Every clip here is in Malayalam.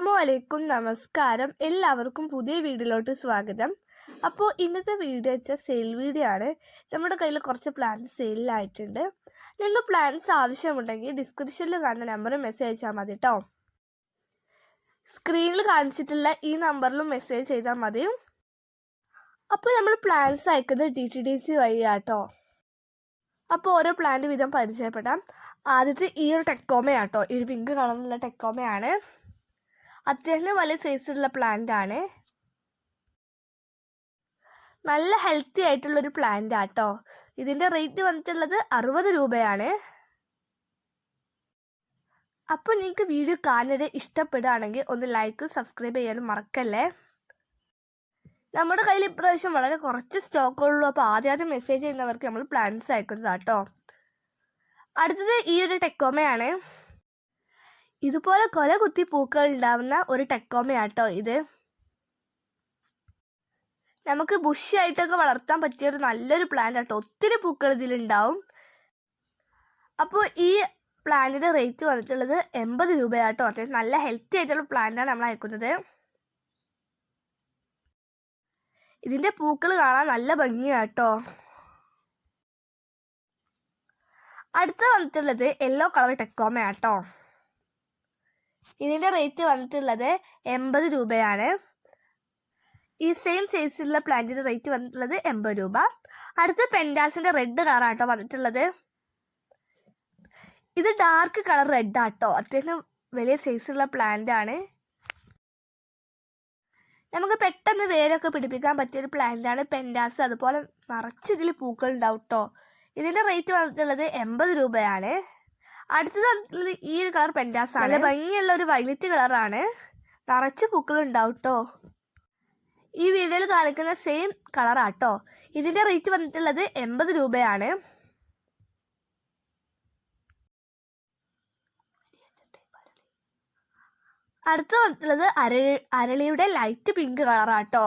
അസ്സലാമു അലൈക്കും നമസ്കാരം. എല്ലാവർക്കും പുതിയ വീഡിയോയിലോട്ട് സ്വാഗതം. അപ്പോൾ ഇന്നത്തെ വീഡിയോ വെച്ചാൽ സെയിൽ വീഡിയോ ആണ്. നമ്മുടെ കയ്യിൽ കുറച്ച് പ്ലാൻസ് സെയിലായിട്ടുണ്ട് നിങ്ങൾക്ക് പ്ലാൻസ് ആവശ്യമുണ്ടെങ്കിൽ ഡിസ്ക്രിപ്ഷനിൽ കാണുന്ന നമ്പറിൽ മെസ്സേജ് അയച്ചാൽ മതി കേട്ടോ സ്ക്രീനിൽ കാണിച്ചിട്ടുള്ള ഈ നമ്പറിലും മെസ്സേജ് ചെയ്താൽ മതി. അപ്പോൾ നമ്മൾ പ്ലാൻസ് അയക്കുന്നത് ഡി ടി ഡി സി വഴി ആട്ടോ അപ്പോൾ ഓരോ പ്ലാന്റ് വീതം പരിചയപ്പെടാം. ആദ്യത്തെ ഈ ഒരു ടെക്കോമയാട്ടോ ഈ ഒരു പിങ്ക് കളറിലുള്ള ടെക്കോമയാണ് അത്യാവശ്യം വലിയ സൈസിലുള്ള പ്ലാന്റ് ആണ്. നല്ല ഹെൽത്തി ആയിട്ടുള്ള ഒരു പ്ലാന്റ് ആട്ടോ. ഇതിന്റെ റേറ്റ് വന്നിട്ടുള്ളത് അറുപത് രൂപയാണ്. അപ്പോൾ നിങ്ങൾക്ക് വീഡിയോ കാണാൻ ഇഷ്ടപ്പെടുകയാണെങ്കിൽ ഒന്ന് ലൈക്ക് സബ്സ്ക്രൈബ് ചെയ്യാനും മറക്കല്ലേ? നമ്മുടെ കയ്യിൽ ഇപ്രാവശ്യം വളരെ കുറച്ച് സ്റ്റോക്കുള്ളൂ അപ്പോൾ ആദ്യം മെസ്സേജ് ചെയ്യുന്നവർക്ക് നമ്മൾ പ്ലാൻസ് അയക്കുന്നതാട്ടോ. അടുത്തത് ഈ ഒരു ടെക്കോമയാണ് ഇതുപോലെ കൊല കുത്തി പൂക്കൾ ഉണ്ടാവുന്ന ഒരു ടെക്കോമയാട്ടോ ഇത്. നമുക്ക് ബുഷ് ആയിട്ടൊക്കെ വളർത്താൻ പറ്റിയ ഒരു നല്ലൊരു പ്ലാന്റ് ആട്ടോ. ഒത്തിരി പൂക്കൾ ഇതിലുണ്ടാവും. അപ്പോൾ ഈ പ്ലാന്റിന്റെ റേറ്റ് വന്നിട്ടുള്ളത് എൺപത് രൂപയാട്ടോ. അത്യാവശ്യം നല്ല ഹെൽത്തി ആയിട്ടുള്ള പ്ലാന്റാണ് നമ്മൾ അയക്കുന്നത്. ഇതിന്റെ പൂക്കൾ കാണാൻ നല്ല ഭംഗിയാട്ടോ. അടുത്ത വന്നിട്ടുള്ളത് യെല്ലോ കളർ ടെക്കോമയാട്ടോ. ഇതിന്റെ റേറ്റ് വന്നിട്ടുള്ളത് എൺപത് രൂപയാണ്. ഈ സെയിം സൈസിലുള്ള പ്ലാന്റിന്റെ റേറ്റ് വന്നിട്ടുള്ളത് എൺപത് രൂപ. അടുത്ത പെൻഡാസിന്റെ റെഡ് കളറാട്ടോ വന്നിട്ടുള്ളത്. ഇത് ഡാർക്ക് കളർ റെഡ് ആട്ടോ. അത്യാവശ്യം വലിയ സൈസുള്ള പ്ലാന്റ് ആണ്. നമുക്ക് പെട്ടെന്ന് വേരൊക്കെ പിടിപ്പിക്കാൻ പറ്റിയ ഒരു പ്ലാന്റ് ആണ് പെൻഡാസ് അതുപോലെ നിറച്ച് ഇതിൽ പൂക്കൾ ഉണ്ടാവും കേട്ടോ ഇതിന്റെ റേറ്റ് വന്നിട്ടുള്ളത് എൺപത് രൂപയാണ്. അടുത്തത് ഈ ഒരു കളർ പെൻഡാസ് ആണ്. ഭംഗിയുള്ള ഒരു വൈലറ്റ് കളറാണ് നിറച്ച് പൂക്കൾ ഉണ്ടാവും കേട്ടോ. ഈ വീഡിയോയിൽ കാണിക്കുന്ന സെയിം കളറാട്ടോ ഇതിന്റെ റേറ്റ് വന്നിട്ടുള്ളത് എൺപത് രൂപയാണ്. അടുത്ത് വന്നിട്ടുള്ളത് അരളി അരളിയുടെ ലൈറ്റ് പിങ്ക് കളറാട്ടോ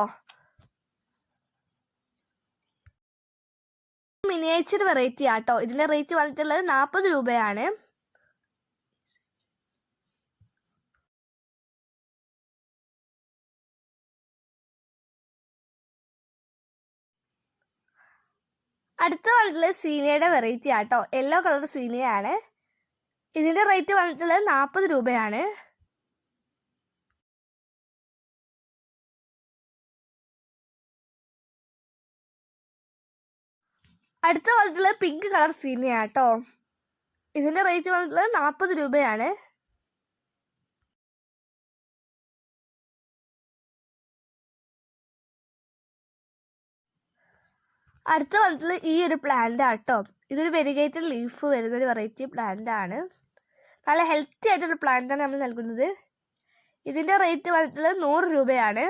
മിനിയേച്ചർ വെറൈറ്റി ആട്ടോ. ഇതിന്റെ റേറ്റ് വന്നിട്ടുള്ളത് നാൽപ്പത് രൂപയാണ്. അടുത്ത വന്നിട്ടുള്ളത് സീനിയയുടെ വെറൈറ്റി ആട്ടോ. യെല്ലോ കളർ സീനിയാണ്. ഇതിന്റെ റേറ്റ് വന്നിട്ടുള്ളത് നാൽപ്പത് രൂപയാണ്. അടുത്ത വന്നിട്ടുള്ളത് പിങ്ക് കളർ സീനിയ ഇതിന്റെ റേറ്റ് വന്നിട്ടുള്ളത് നാൽപ്പത് രൂപയാണ്. അടുത്ത വന്നിട്ടുള്ള ഈ ഒരു പ്ലാന്റ് ആട്ടോ. ഇതൊരു വെരിഗേറ്റഡ് ലീഫ് വരുന്ന ഒരു വെറൈറ്റി പ്ലാന്റ് ആണ്. നല്ല ഹെൽത്തി ആയിട്ടുള്ള പ്ലാന്റ് ആണ് നമ്മൾ നൽകുന്നത്. ഇതിന്റെ റേറ്റ് വന്നിട്ടുള്ളത് നൂറ് രൂപയാണ്.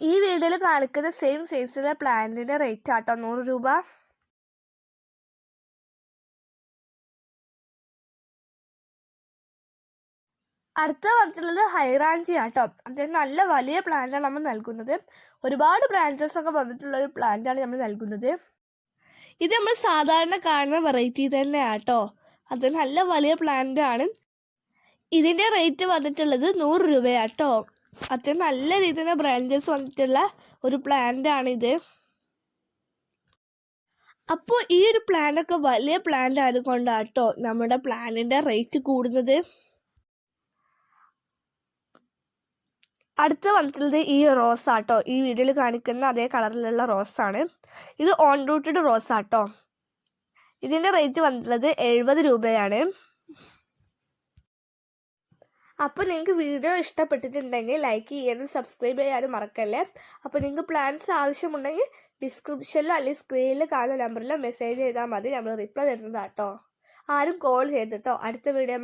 ഈ വീഡിയോയിൽ കാണിക്കുന്ന സെയിം സൈസിലെ പ്ലാന്റിന്റെ റേറ്റ് ആട്ടോ നൂറ് രൂപ. അടുത്ത വന്നിട്ടുള്ളത് ഹൈറാഞ്ചി ആട്ടോ അത്യാവശ്യം നല്ല വലിയ പ്ലാന്റാണ് നമ്മൾ നൽകുന്നത്. ഒരുപാട് ബ്രാഞ്ചസ് ഒക്കെ വന്നിട്ടുള്ള ഒരു പ്ലാന്റാണ് നമ്മൾ നൽകുന്നത്. ഇത് നമ്മൾ സാധാരണ കാണുന്ന വെറൈറ്റി തന്നെ ആട്ടോ അത് നല്ല വലിയ പ്ലാന്റ് ആണ്. ഇതിന്റെ റേറ്റ് വന്നിട്ടുള്ളത് നൂറ് രൂപയാട്ടോ. അത്യാവശ്യം നല്ല രീതിയിൽ ബ്രാഞ്ചസ് വന്നിട്ടുള്ള ഒരു പ്ലാന്റ് ആണിത് അപ്പോൾ ഈ ഒരു പ്ലാന്റ് ഒക്കെ വലിയ പ്ലാന്റ് ആയതുകൊണ്ടാട്ടോ നമ്മുടെ പ്ലാനിന്റെ റേറ്റ് കൂടുന്നത്. അടുത്ത് വന്നിട്ടുള്ളത് ഈ റോസ് ആട്ടോ ഈ വീഡിയോയിൽ കാണിക്കുന്ന അതേ കളറിലുള്ള റോസ് ആണ് ഇത് ഓൺ റൂട്ടഡ് റോസ് ആട്ടോ ഇതിന്റെ റേറ്റ് വന്നിട്ടുള്ളത് എഴുപത് രൂപയാണ്. അപ്പോൾ നിങ്ങൾക്ക് വീഡിയോ ഇഷ്ടപ്പെട്ടിട്ടുണ്ടെങ്കിൽ ലൈക്ക് ചെയ്യാനും സബ്സ്ക്രൈബ് ചെയ്യാനും മറക്കല്ലേ? അപ്പോൾ നിങ്ങൾക്ക് പ്ലാൻസ് ആവശ്യമുണ്ടെങ്കിൽ ഡിസ്ക്രിപ്ഷനിലോ അല്ലെങ്കിൽ സ്ക്രീനിൽ കാണുന്ന നമ്പറിലോ മെസ്സേജ് ചെയ്താൽ മതി. നമ്മൾ റിപ്ലൈ തരുന്നതാട്ടോ. ആരും കോൾ ചെയ്തിട്ടോ അടുത്ത വീഡിയോ